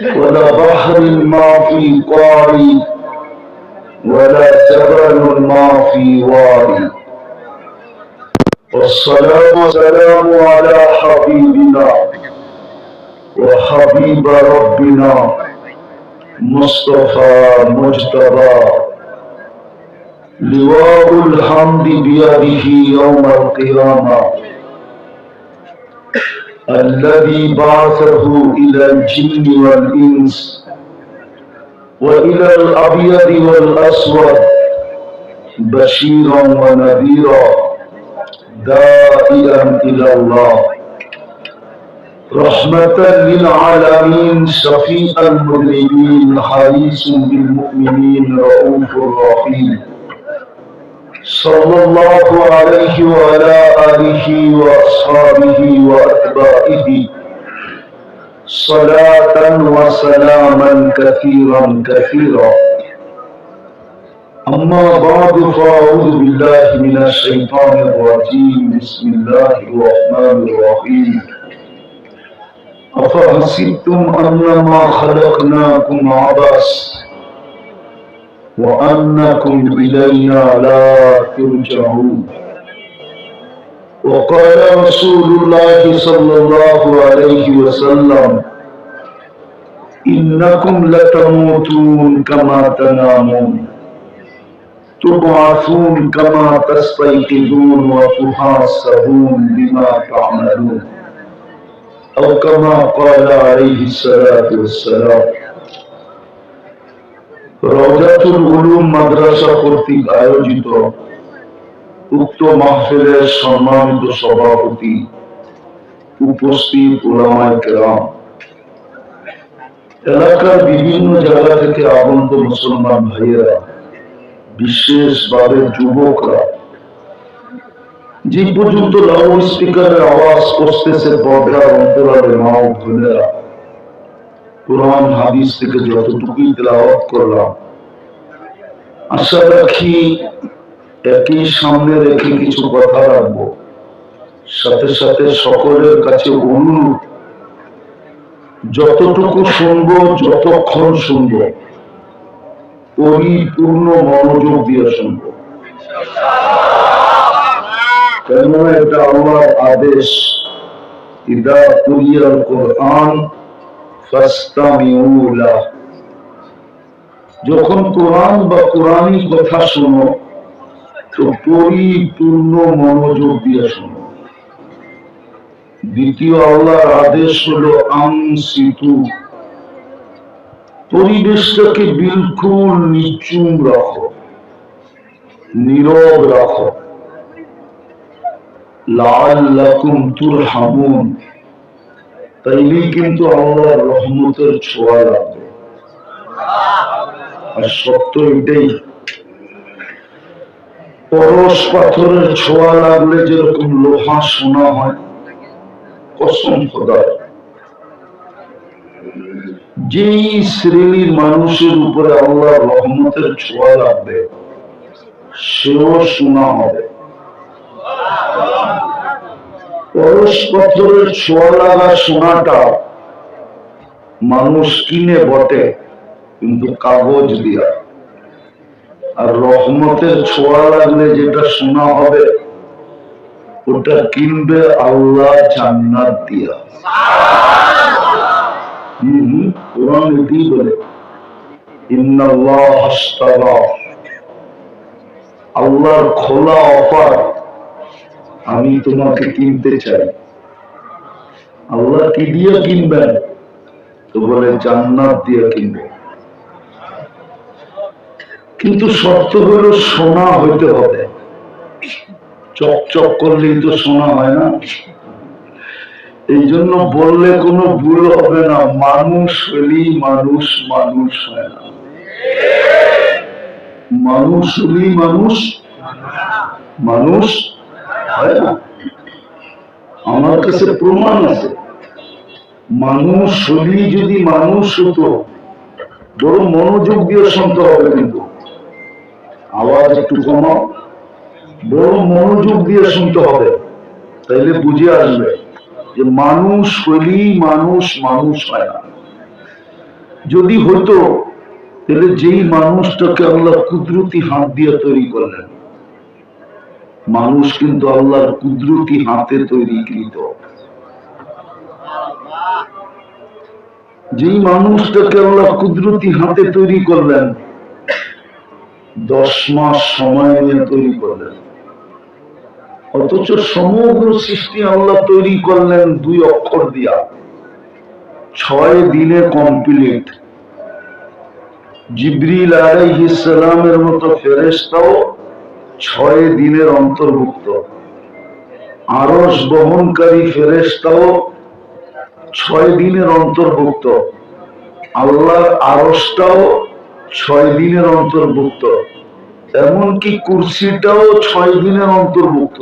ولا بحر ما في قاري ولا جبل ما في واري. والصلاة والسلام على حبيبنا وحبيب ربنا مصطفى مجتبى. لواء الحمد بيده يوم القيامة. الذي بعثه إلى الجن والإنس وإلى الأبيض والأسود بشيرا ونذيرا دائيا إلى الله. رحمة للعالمين شفيع المذنبين حريص بالمؤمنين رؤوف رحيم صلى الله عليه وعلى آله وأصحابه وأتباعه صلاة وسلاما كثيرا كثيرا. أما بعد فأعوذ بالله من الشيطان الرجيم. بسم الله الرحمن الرحيم. أفحسبتم أنما خلقناكم عبث؟ وأنكم إلينا لا ترجعون. وقال رسول الله صلى الله عليه وسلم إنكم لتموتون كما تنامون. تبعثون كما تستيقظون وتحاسبون بما تعملون. أو كما قال عليه الصلاة والسلام উলুম মাদ্রাসা কর্তৃক আয়োজিত উক্ত মাহফিলের সম্মানিত সভাপতি উপস্থিত ওলামায় কেরাম। এলাকার বিভিন্ন জায়গা থেকে আগন্ত মুসলমান ভাইয়েরা, বিশেষভাবে যুবকরা, যে পর্যন্ত লাউড স্পিকারের আওয়াজ করতেছে পর্দার অন্তরালে মা ও বোনেরা কোরআন, হাদিস থেকে যতটুকুই তেলাওয়াত করলাম, আশা রাখি একই সামনে রেখে কিছু কথা রাখব। সাথে সাথে সকলের কাছে অনুরোধ, যতটুকু শুনব, যতক্ষণ শুনব, পরিপূর্ণ মনোযোগ দিয়ে শুনব। কেননা এটা আমার আদেশ, ইদা কুরিয়াল কোরআন যখন কোরআন বা কোরআনই কথা শোনো, তো পরিপূর্ণ মনোযোগ দিয়ে শোনো। দ্বিতীয় আল্লাহর আদেশ হলো আংসিতু পরিবেশটাকে বিলকুল নিচুম রাখো, নীরব রাখো। লাল্লাকুম তুরহামুন। তাইলেই কিন্তু আল্লাহর রহমতের ছোঁয়া লাগবে আর সত্য এটাই, পরশ পাথরের ছোঁয়া লাগলে যেরকম লোহা সোনা হয়, কসম খোদার। যেই শ্রেণির মানুষের উপরে আল্লাহ রহমতের ছোঁয়া লাগবে, সেও সোনা হবে। পরশ পাথরের ছোঁয়া লাগা সোনাটা মানুষ কিনে বটে, কিন্তু কাগজ দিয়া। আর রহমতের ছোঁয়া লাগলে যেটা শোনা হবে, ওটা কিনবে আল্লাহ জান্নাত দিয়া। হম কোরআন এটাই বলে আল্লাহর খোলা অফার আমি তোমাকে কিনতে চাই। আল্লাহ কি দিয়ে কিনবেন? তো বলে জান্নাত দিয়ে কিনবে কিন্তু শর্ত হলো সোনা হইতে হবে। চকচক করলেই তো সোনা হয় না। এই জন্য বললে কোনো ভুল হবে না। মানুষ হলেই মানুষ মানুষ হয় না। মানুষ হলেই মানুষ মানুষ আমার কাছে প্রমাণ আছে। মানুষ যদি মানুষ হতো মনোযোগ দিয়ে শুনতে হবে কিন্তু। আওয়াজ একটু কমাও। বড় মনোযোগ দিয়ে শুনতে হবে। তাইলে বুঝে আসবে যে মানুষ হলেই মানুষ মানুষ হয় না। যদি হতো তাহলে যেই মানুষটাকে আল্লাহ কুদরতি হাত দিয়ে তৈরি করলেন মানুষ কিন্তু আল্লাহর কুদরতি হাতে তৈরিকৃত যেই মানুষটাকে আল্লাহ কুদরতি হাতে তৈরি করলেন, দশ মাস সময় নিয়ে তৈরি করলেন। অথচ সমগ্র সৃষ্টি আল্লাহ তৈরি করলেন দুই অক্ষর দিয়া। ছয় দিনে কমপ্লিট জিবরিল আলাইহিস সালামের মতো ফেরেশতাও ছয় দিনের অন্তর্ভুক্ত। আরস বহনকারী ফেরেশতাও ছয় দিনের অন্তর্ভুক্ত। আল্লাহর আরসটাও ছয় দিনের অন্তর্ভুক্ত। এমনকি কুর্সিটাও ছয় দিনের অন্তর্ভুক্ত।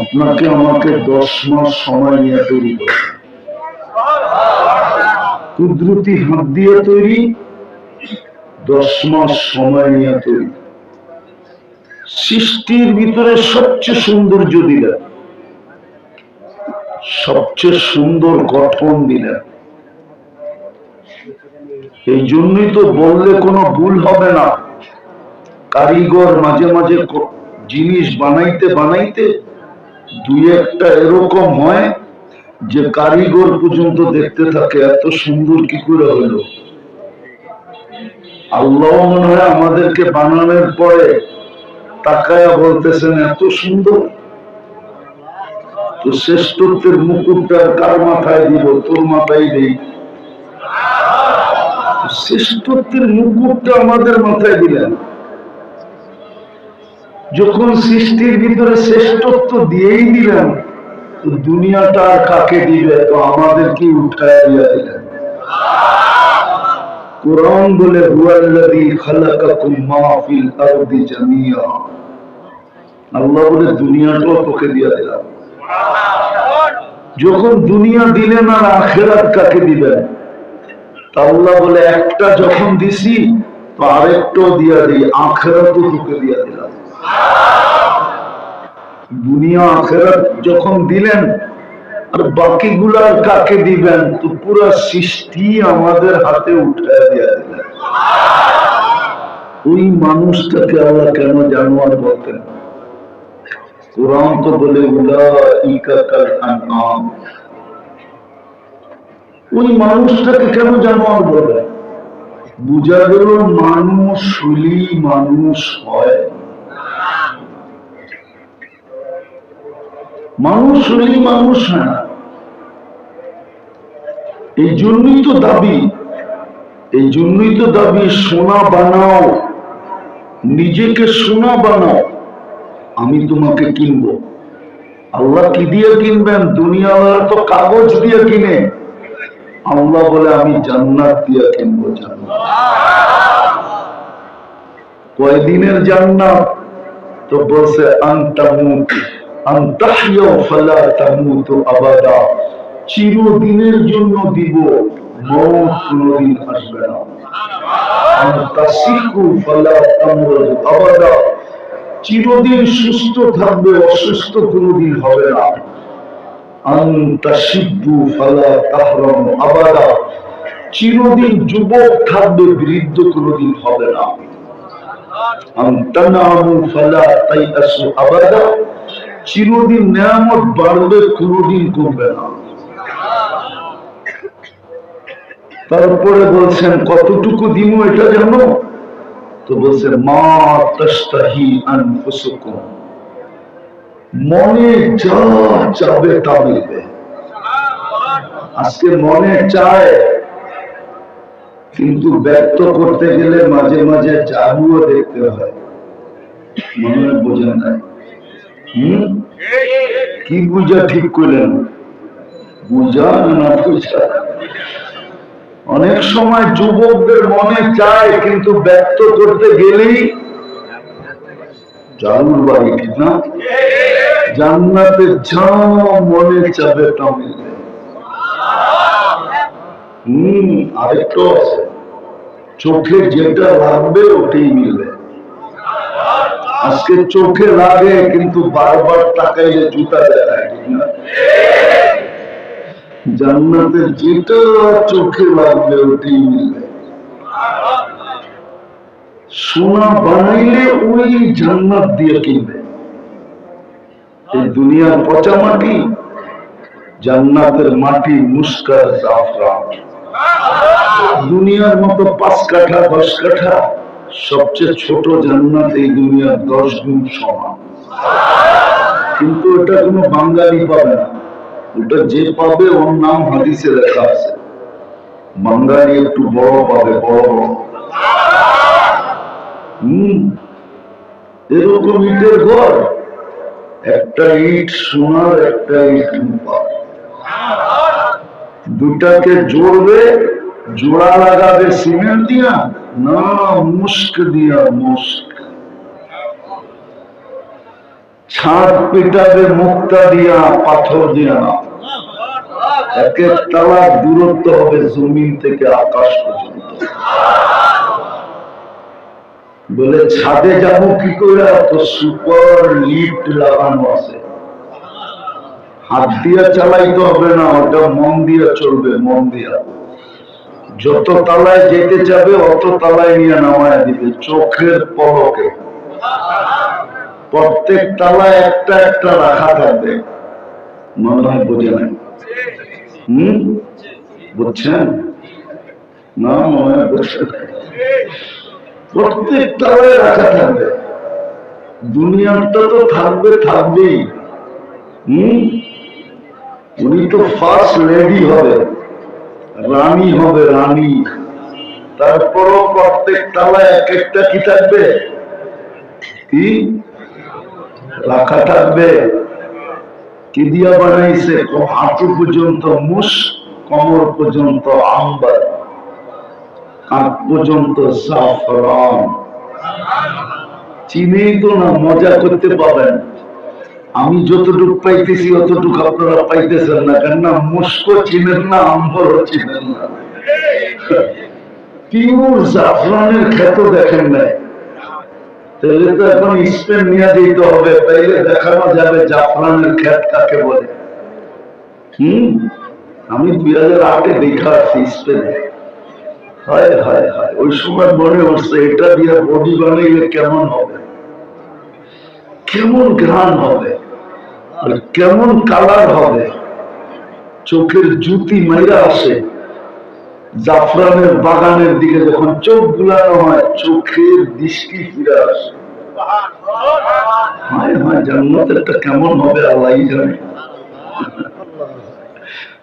আপনাকে আমাকে দশ মাস সময় নিয়ে তৈরি করে। কুদরতি হাত দিয়ে তৈরি, দশ মাস সময় নিয়ে তৈরি। সৃষ্টির ভিতরে সবচেয়ে সৌন্দর্য দিলেন সবচেয়ে সুন্দর গঠন দিলেন। এই জন্যই তো বললে কোনো ভুল হবে না। কারিগর মাঝে মাঝে জিনিস বানাইতে বানাইতে দুই একটা এরকম হয় যে কারিগর পর্যন্ত দেখতে থাকে, এত সুন্দর কি করে হলো। আল্লাহ মনে হয় আমাদেরকে বানানোর পরে তাকায়া বলতেছেন, এত সুন্দর। তো শ্রেষ্ঠত্বের মুকুটটা কার মাথায় দিব? তোর মাথায় দেই শ্রেষ্ঠত্বের মুকুটটা আমাদের মাথায় দিলেন। যখন সৃষ্টির ভিতরে শ্রেষ্ঠত্ব দিয়েই দিলেন দুনিয়াটা আর কাকে দিবে? তো আমাদের কি উঠায় দিয়ে দিলেন? কোরআন বলে, হুয়াল্লাযী খালাকাকুম মা ফিল আরদি জামিয়া। আল্লাহ বলে, দুনিয়াটাও তোকে দিয়ে দিলাম। যখন দুনিয়া দিলেন আর আখেরাত কাকে দিবেন? আল্লাহ বলে, একটা যখন দিছি, তো আরেকটাও দিয়া দিই, আখেরাতও তোকে দিয়া দিলাম। দুনিয়া আখেরাত যখন দিলেন আর কাকে দিবেন? তো পুরো সৃষ্টি আমাদের হাতে উঠে দিয়া দিলেন। ওই মানুষটাকে আল্লাহ কেন জানোয়ার বলতেন? কোরআন তো বলে ওই মানুষটাকে কেন জানোয়ার বলে? বুঝা গেল, মানুষ শুলি মানুষ হয়। মানুষ হলেই মানুষ না এই জন্যই তো দাবি, এই জন্যই তো দাবি, সোনা বানাও, নিজেকে সোনা বানাও, আমি তোমাকে কিনবো। আল্লাহ কি দিয়ে কিনবেন? দুনিয়াওয়ালা তো কাগজ দিয়ে কিনে। আল্লাহ বলে, আমি জান্নাত দিয়ে কিনবো জান্নাত। কয়দিনের জান্নাত? তো বলছে, আন্তামুত। চিরদিনের জন্য দিব চিরদিন সুস্থ থাকবে, অসুস্থ কোনদিন হবে না। চিরদিন যুবক থাকবে, বৃদ্ধ কোনদিন হবে না। আবাদা। চিরদিন নিয়ামত বাড়বে, কোনদিন কমবে না। তারপরে বলছেন, কতটুকু দিব এটা জানো? তো বলছে, মা মনে যা চাবে তা মিলবে। আজকে মনে চায়, কিন্তু ব্যক্ত করতে গেলে মাঝে মাঝে জাদুও দেখতে হয়। মনে বোঝেন নাই। কি বুঝা ঠিক করলেন? বুঝা না বুঝা? অনেক সময় যুবকদের মনে চায়, কিন্তু ব্যক্ত করতে গেলেই চোখে যেটা লাগবে ওটাই মিলবে। আজকে চোখে লাগে কিন্তু বারবার তাকাইলে জুতা দেয় না, ঠিক না জান্নাতের যেটা চোখে লাগবে ওটাই মিলবে সোনা বানাইলে ওই জান্নাত দিয়ে কিনবে এই দুনিয়ার পচা মাটি জান্নাতের মাটি মুস্কার জাফরান। দুনিয়ার মতো পাঁচ কাঠা দশ কাঠা সবচেয়ে ছোট জান্নাত এই দুনিয়ার দশ গুণ সমান। কিন্তু এটা কোনো বাঙালি পাবে না। ওটা যে পাবে ওর নাম হাদিসে লেখা আছে। বাঙালি একটু বড় পাবে, বড় বড়। এরকম ইটের ঘর। একটা ইট সোনার, একটা ইট রূপা দুটাকে জোড়বে, জোড়া লাগাবে সিমেন্ট দিয়া। না, মুস্ক দিয়া মুস্ক। ছাদ পেটাবে মুক্তা দিয়া, পাথর দিয়া না। তালার দূরত্ব হবে জমিন থেকে আকাশ পর্যন্ত। বলে, ছাদে যাব কি করে তো সুপার লিফট লাগানো আছে। হাত দিয়া চালাইতে হবে না, ওটা মন দিয়া চলবে, মন দিয়া। যত তালায় যেতে যাবে অত তালায় নিয়ে নামায় দিবে। চোখের পলকে। প্রত্যেক তালায় একটা একটা রাখা থাকবে। মনে হয় বোঝে নাই হম? বুঝছেন? না, মনে হয় প্রত্যেক তালায় রাখা থাকবে। দুনিয়াটা তো থাকবে, থাকবেই। হম? উনি তো ফার্স্ট লেডি হবে। রানী হবে রানী। তারপরও প্রত্যেক তালায় এক একটা কি থাকবে? কি? রাখা থাকবে। কি দিয়া বানাইছে? হাঁটু পর্যন্ত মুস কমর পর্যন্ত আম্বার, কাঁধ পর্যন্ত জাফরান। চিনেই তো না মজা করতে পাবেন আমি যতটুকু পাইতেছি, অতটুকু আপনারা পাইতেছেন না কেননা মুস্কো চিনেন না আম্বরও চিনেন না। পিউর জাফরানের ক্ষেত দেখেন নাই। তাহলে তো এখন স্পেন নিয়ে দিতে হবে, তাইলে দেখানো যাবে জাফরানের ক্ষেত কাকে বলে। হম? আমি দুই হাজার আটে দেখা আছি স্পেনে হায় হায় হায়, ওই সময় মনে হচ্ছে এটা দিয়ে বডি বানাইলে কেমন হবে? কেমন ঘ্রাণ হবে? আর কেমন কালার হবে? চোখের জুতি মাইরা আসে। জাফরানের বাগানের দিকে যখন চোখ গুলানো হয়, চোখের দৃষ্টি ফিরে আসে।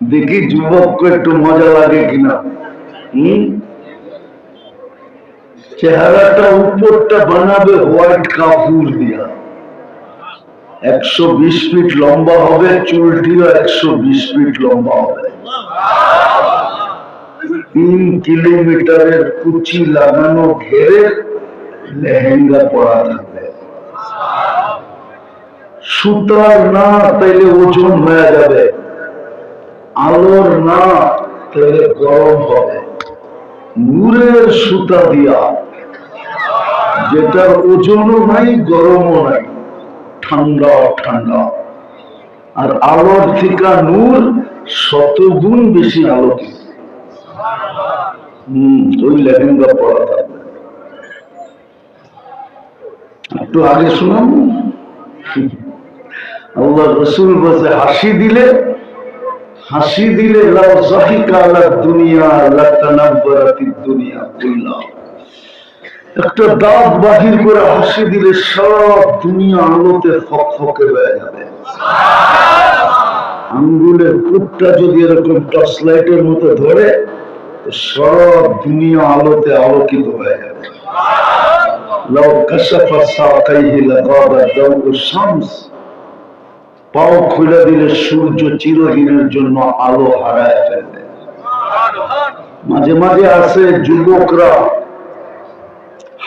দেখি যুবককে একটু মজা লাগে কিনা। চেহারাটা উপরটা বানাবে হোয়াইট কাপুর দিয়া। একশো বিশ ফিট লম্বা হবে, চুলটিও একশো বিশ ফিট লম্বা হবে। তিন কিলোমিটারের কুচি লাগানো ঘেরে লেহেঙ্গা পরা থাকবে। সুতার না তাইলে ওজন হয়ে যাবে। আলোর না তাইলে গরম হবে। নূরের সুতা দিয়া, যেটার ওজনও নাই, গরমও নাই। ঠান্ডা ঠান্ডা আর আলোর থেকে নূর শতগুণ বেশি আলোকিত ওই লেহেঙ্গা পরা থাকবে। একটু আগে শোনাম আল্লাহ রসুল বসে হাসি দিলে হাসি দিলে জাহিকা দুনিয়া, লাতানাব্বারাতি দুনিয়া কুল্লা একটা দাঁত বাহির করে হাসি দিলে সব দুনিয়া আলোতে ফকফকে হয়ে যাবে। আঙ্গুলের কুটটা যদি এরকম টর্চ লাইটের মতো ধরে সব দুনিয়া আলোতে আলোকিত হয়ে যাবে। পাও খুলে দিলে সূর্য চিরদিনের জন্য আলো হারায় ফেলবে। মাঝে মাঝে আছে যুবকরা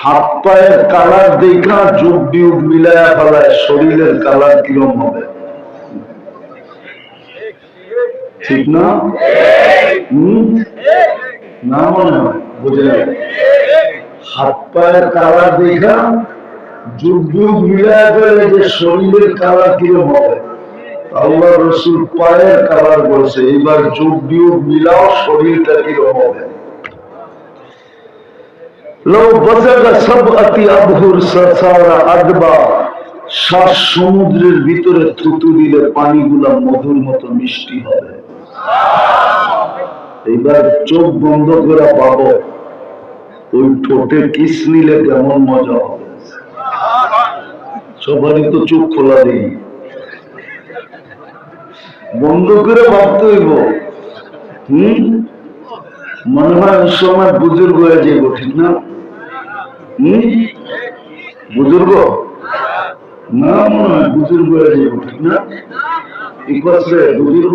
হাত পায়ের কালার দেখা যোগ বিয়োগ মিলায়া ফেলায় শরীরের কালার কিরম হবে? ঠিক না? না মনে হয়, বুঝে হাত পায়ের কালার দেখা যোগ বিয়োগ ফেলে যে শরীরের কালার কিরম হবে? আল্লাহ রসুল পায়ের কালার বলছে এবার যোগ বিয়োগ মিলাও শরীরটা কীরকম হবে? লো বজাগা সব অতি আবহুর সাসারা আদবা। শ্বাস সমুদ্রের ভিতরে থুতু দিলে পানিগুলা মধুর মতো মিষ্টি হবে। এইবার চোখ বন্ধ করে পাবো, ওই ঠোঁটে কিস নিলে কেমন মজা হবে? সবারই তো চোখ খোলা নেই। বন্ধ করে ভাবতে হইব। হম? মনে হয় সময় বুজুর্গ হয়ে যাইব ঠিক না? বুজুর্গ? না, মনে হয় বুজুর্গ ঠিক না? বুজুর্গ।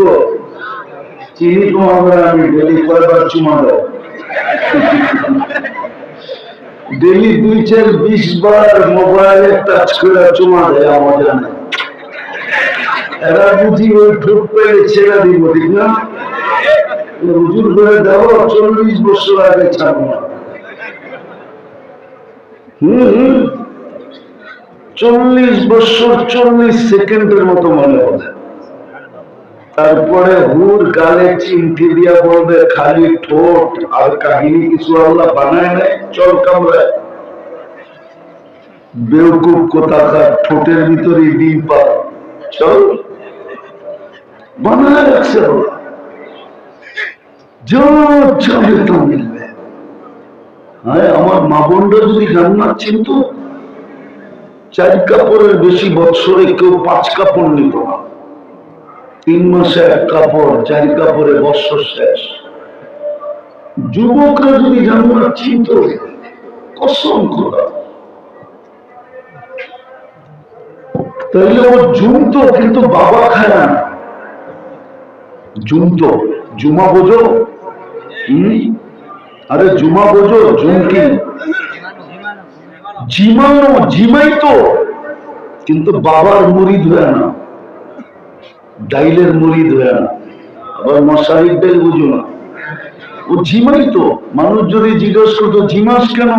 চিনি তোমাকে আমি ডেলি কয়বার চুমা ডেলি দুই চার বিশ বার মোবাইলে টাচ করে চুমা দেয় আমার জানে। এরা বুঝি ওই ঠোঁট পেলে ছেড়ে দিব, ঠিক না? রুজুর করে দেওয়া চল্লিশ বছর আগে ছাড়বো না। চল্লিশ বছর, চল্লিশ সেকেন্ডের মতো মনে হবে। তারপরে হুর গালে চিমটি দিয়া বলবে, খালি ঠোঁট আর কাহিনী কিছু আল্লাহ বানায় নাই, চল কামড়ায় বেউকুব কোথাকার ঠোঁটের ভিতরে ডিম পা চল। বানায় রাখছে আল্লাহ। যা চাবে তা হ্যাঁ আমার মা বোনরা যদি জান্নাত চিনত, চার কাপড়ের বেশি বৎসরে কেউ পাঁচ কাপড় নিত না। তিন মাসে এক কাপড়, চার কাপড়ে বৎসর শেষ। যুবকরা যদি জান্নাত চিনত, কসম করা তাইলে ও জুমত, কিন্তু বাবা খায় না। জুমত, জুমা বোঝো? হম? আরে জুমা বোঝো জুমকি জিমানো, জিমাই তো। কিন্তু বাবার মুড়িদ হয়ে না। ডাইলের মুড়িদ হয়ে না। আবার মশারির ডাইল বুঝো না। ও জিমাই তো। মানুষ যদি জিজ্ঞেস করতো, জিমাস কেন?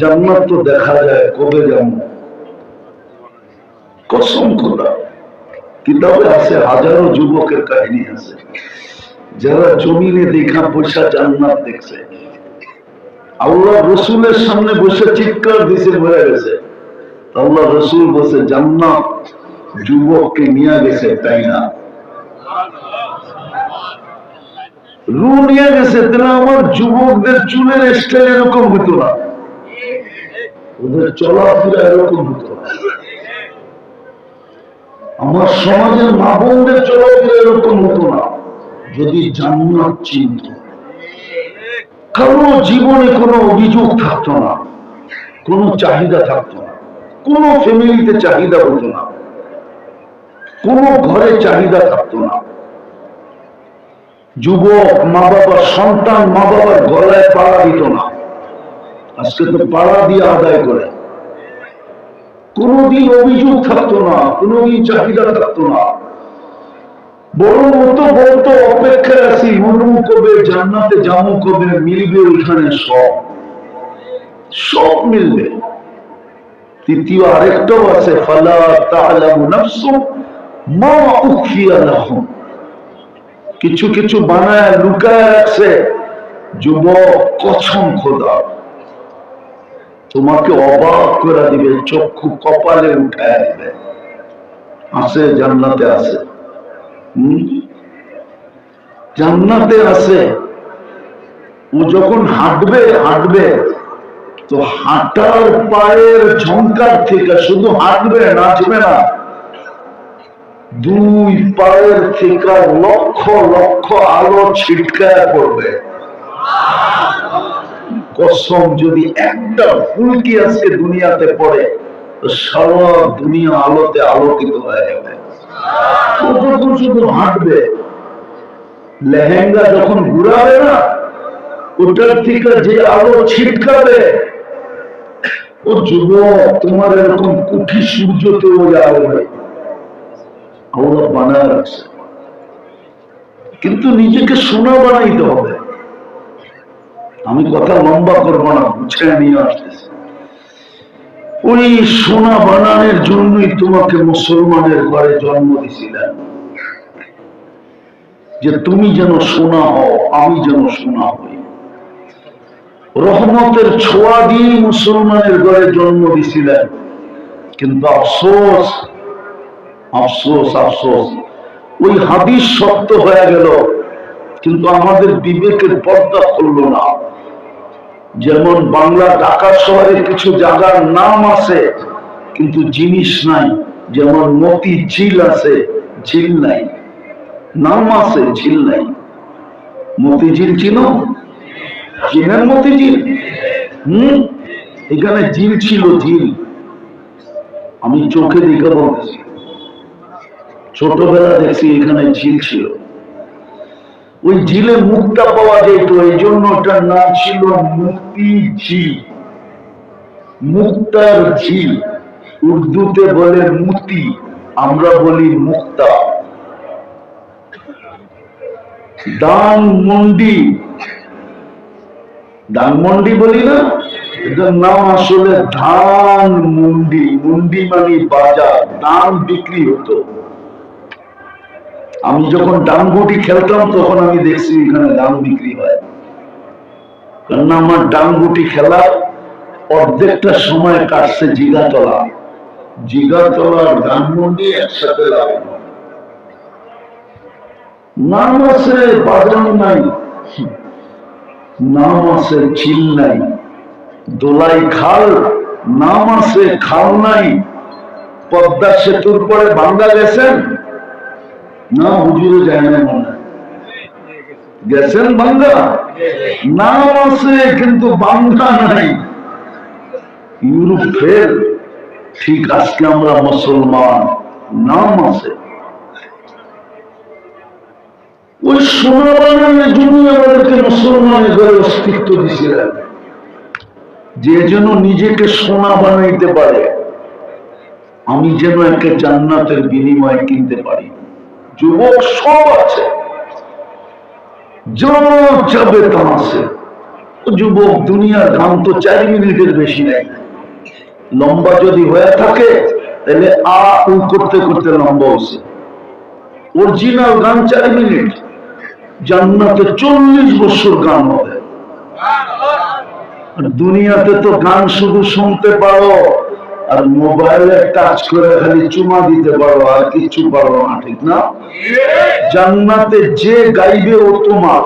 জান্নাত তো দেখা যায়, কবে যাব কসম খোদা। কিতাবে আছে হাজারো যুবকের কাহিনী আছে। যারা জমিনে দেখা পয়সা জান্নাত দেখছে। আল্লাহ রসুলের সামনে বসে চিৎকার দিছে, মরে গেছে। আল্লাহ রসুল বসে জান্নাত যুবককে নিয়ে গেছে, তাই না? রু নিয়ে গেছে, তাহলে আমার যুবকদের চুলের স্টাইল এরকম হতো না। ওদের চলাফেরা এরকম হতো না। আমার সমাজের মা বোনদের চলাফেরা এরকম হতো না। যদি জান্নাত চিনত কারও জীবনে কোনো অভিযোগ থাকতো না, কোনো চাহিদা থাকতো না, কোনো ফ্যামিলিতে চাহিদা হতো না, কোনো ঘরে চাহিদা থাকতো না। যুবক মা বাবার সন্তান মা বাবার গলায় পাড়া দিত না। আজকে তো পাড়া দিয়ে আদায় করে। কোনোদিন অভিযোগ থাকতো না, কোনোদিন চাহিদা থাকতো না। বড় মতো বলতো অপেক্ষায় আছি, মনু কবে জান্নাতে কবে, মিলবে ওইখানে সব। সব মিলবে। তৃতীয় আরেকটাও আছে, ফালা কিছু কিছু বানায় লুকায় রাখছে, যুবক কসম খোদা। তোমাকে অবাক করে দিবে, চক্ষু কপালে উঠায় দিবে। আছে জান্নাতে আছে? জান্নাতে আছে। ও যখন হাঁটবে হাঁটবে, তো হাঁটার পায়ের ঝঙ্কার থেকে শুধু হাঁটবে নাচবে না। দুই পায়ের থেকে লক্ষ লক্ষ আলো ছিটকায় পড়বে। কসম যদি একটা ফুলকি আজকে দুনিয়াতে পড়ে, তো সারা দুনিয়া আলোতে আলোকিত হয়ে যাবে। ও শুধু হাঁটবে? লেহেঙ্গা যখন ঘুরাবে না, ওটার থেকে যে আলো ছিটকাবে, ও যুবক, তোমার এরকম কুঠি সূর্যতে ওই আলো নেই বানায় রাখছে। কিন্তু নিজেকে সোনা বানাইতে হবে। আমি কথা লম্বা করব না, গুছিয়ে নিয়ে আসতেছি। ওই সোনা বানানোর জন্যই তোমাকে মুসলমানের ঘরে জন্ম দিছিলেন যে তুমি যেন সোনা হও, আমি যেন সোনা হই। রহমতের ছোঁয়া দিয়ে মুসলমানের ঘরে জন্ম দিছিলেন কিন্তু আফসোস আফসোস আফসোস, ওই হাদিস শক্ত হয়ে গেল। কিন্তু আমাদের বিবেকের পর্দা খুললো না। যেমন বাংলা ঢাকা শহরে কিছু জায়গার নাম আছে, কিন্তু জিনিস নাই। যেমন মতি ঝিল আছে, ঝিল নাই। নাম আছে, ঝিল নাই। মতিঝিল চিনো? চিনেন মতিঝিল হম? এখানে ঝিল ছিল, ঝিল। আমি চোখে দেখে বলতেছি ছোটবেলা দেখছি এখানে ঝিল ছিল। ওই ঝিলে মুক্তা পাওয়া যেত, এই জন্য ওটার নাম ছিল মুক্তি ঝিল। মুক্তার ঝিল। উর্দুতে বলে মুতি, আমরা বলি মুক্তা। দান মন্ডি ধানমন্ডি বলি না, এটার নাম আসলে ধান মন্ডি মন্ডি মানে বাজার, ধান বিক্রি হতো। আমি যখন ডাংগুটি খেলতাম, তখন আমি দেখছি এখানে ডাং বিক্রি হয়। কেননা আমার ডাংগুটি খেলা, অর্ধেকটা সময় কাটছে জিগাতলা। জিগাতলা আর ধানমন্ডি একসাথে লাগানো নাম আছে বাজার নাই। নাম আছে ঝিল নাই। দোলাই খাল, নাম আছে, খাল নাই। পদ্মা সেতুর পরে বাংলা গেছেন? না হুজুরে যায় না মনে গেছেন বাংলা নাম আছে, কিন্তু বাংলা নাই। ইউরোপ ফের ঠিক আজকে আমরা মুসলমান, নাম আছে। ওই সোনা বানানোর জন্য আমাদেরকে মুসলমানের ঘরে অস্তিত্ব দিছিলেন যে যেন নিজেকে সোনা বানাইতে পারে, আমি যেন একটা জান্নাতের বিনিময়ে কিনতে পারি। যুবক সব আছে। যাবে তা আছে। যুবক দুনিয়ার গান তো চার মিনিটের বেশি নেই লম্বা যদি হয়ে থাকে, তাহলে আ উ করতে করতে লম্বা হচ্ছে। অরিজিনাল গান চার মিনিট। জান্নাতে চল্লিশ বছর গান হবে। দুনিয়াতে তো গান শুধু শুনতে পারো। আর মোবাইলে টাচ করে খালি চুমা দিতে পারো আর কিছু পারো না, ঠিক না? জান্নাতে যে গাইবে ও তোমার।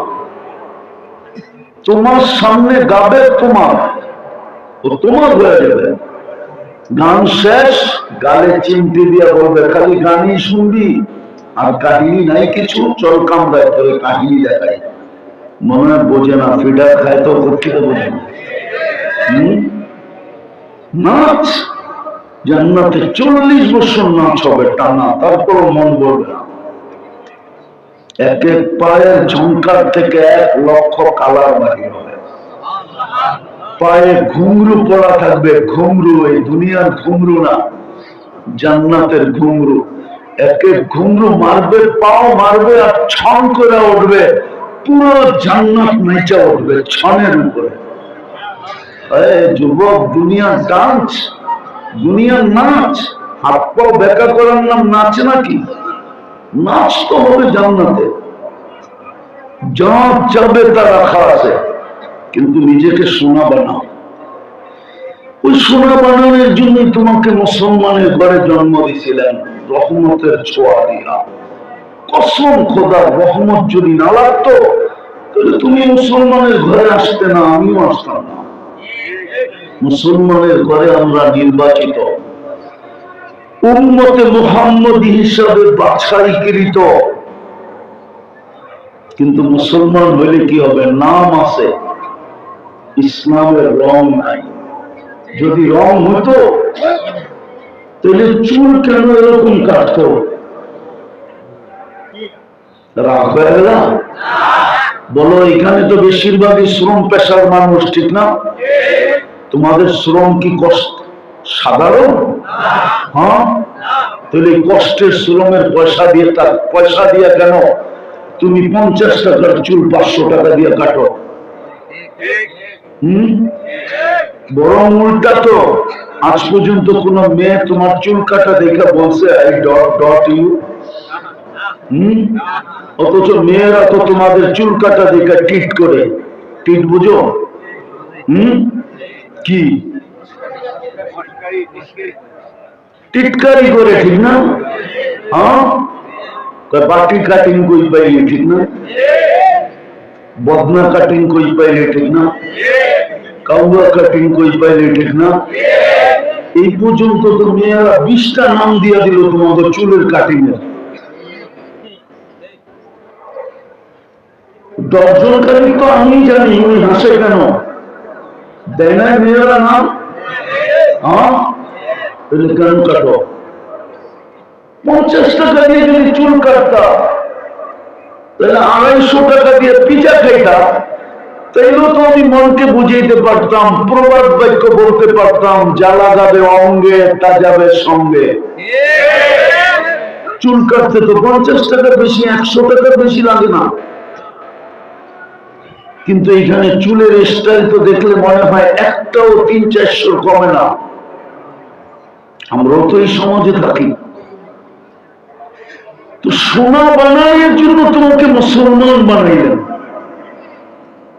তোমার সামনে গাবে তোমার। ও তোমার হয়ে যাবে। গান শেষ, গালে চিমটি দিয়ে বলবে, খালি গানই শুনবি, আর কাহিনী নাই কিছু, চল কামড়ায় তোর কাহিনী দেখাই। মনে হয় বোঝে না, ফিডার খায় তো করতে বোঝে না। জান্নাতে চল্লিশ বছর নাচ হবে টানা তারপর মন বলবে না। এক এক পায়ের ঝঙ্কার থেকে এক লক্ষ কালার বাড়ি হবে। পায়ে ঘুংরু পড়া থাকবে, ঘুমরু, এই দুনিয়ার ঘুমরু না, জান্নাতের ঘুমরু। এক এক ঘুমরু মারবে, পাও মারবে আর ছন করে উঠবে, পুরো জান্নাত নেচে উঠবে ছনের উপরে। যুবক, দুনিয়ার ডান্স দুনিয়ার নাচ হাত পাও বেকা করার নাম নাচ নাকি? নাচ তো হবে জান্নাতে। যা যাবে তা রাখা আছে, কিন্তু নিজেকে সোনা বানাও। ওই সোনা বানানোর জন্য তোমাকে মুসলমানের ঘরে জন্ম দিয়েছিলেন, রহমতের ছোঁয়া দিয়া। কসম খোদার রহমত যদি না লাগতো, তাহলে তুমি মুসলমানের ঘরে আসতে না, আমিও আসতাম না। মুসলমানের ঘরে আমরা নির্বাচিত। উম্মতে মুহাম্মদী হিসাবে বাছাইকৃত কিন্তু মুসলমান হইলে কি হবে? নাম আছে। ইসলামের রং নাই। যদি রং হতো তাহলে চুল কেন এরকম কাটতো? বলো, এখানে তো বেশিরভাগই শ্রম পেশার মানুষ, ঠিক না? তোমাদের শ্রম কি কষ্ট? সাধারণ? হ্যাঁ? তাহলে কষ্টের শ্রমের পয়সা দিয়ে তার পয়সা দিয়ে কেন? তুমি পঞ্চাশ টাকার চুল পাঁচশো টাকা দিয়ে কাটো। হম? বরং উল্টা তো, আজ পর্যন্ত কোন মেয়ে তোমার চুল কাটা দেখে বলছে আই ডট ডট ইউ হম? অথচ মেয়েরা তো তোমাদের চুল কাটা দেখে টিট করে। টিট বুঝো? হম? কি? টিটকারি করে, ঠিক না? হ্যাঁ? বাটি কাটিং কই পাইলে ঠিক না? বদনা কাটিং কই পাইলে ঠিক না? কাউয়া কাটিং কই পাইলে ঠিক না? এই পর্যন্ত তো মেয়েরা বিশটা নাম দিয়া দিল তোমাদের চুলের কাটিং এর দশজন কাটিং তো আমি জানি, উনি হাসে কেন? দেয় না মেয়েরা নাম? হ্যাঁ? তাহলে কেন কাটো? পঞ্চাশ টাকা দিয়ে যদি চুল কাটতা, তাহলে আড়াইশো টাকা দিয়ে পিজা খাইতা, তাইলেও তো আমি মনকে বুঝাইতে পারতাম, প্রবাদ বাক্য বলতে পারতাম জ্বালা যাবে অঙ্গে, তা যাবে সঙ্গে। চুল কাটতে তো পঞ্চাশ টাকা বেশি, একশো টাকা বেশি লাগে না। কিন্তু এখানে চুলের স্টাইল তো দেখলে মনে হয় একটাও তিন চারশো কমে না। আমরাও তো এই সমাজে থাকি। তো সোনা বানাইয়ের জন্য তোমাকে মুসলমান বানাইলেন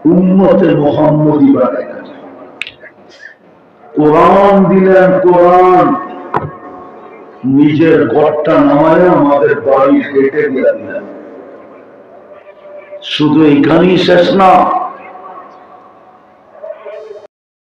উম্মতে মোহাম্মদী বানাইলেন কোরআন দিলেন কোরআন। নিজের ঘরটা নামায় আমাদের বাড়ি কেটে দিয়ে দিলেন। শুধু এখানেই শেষ না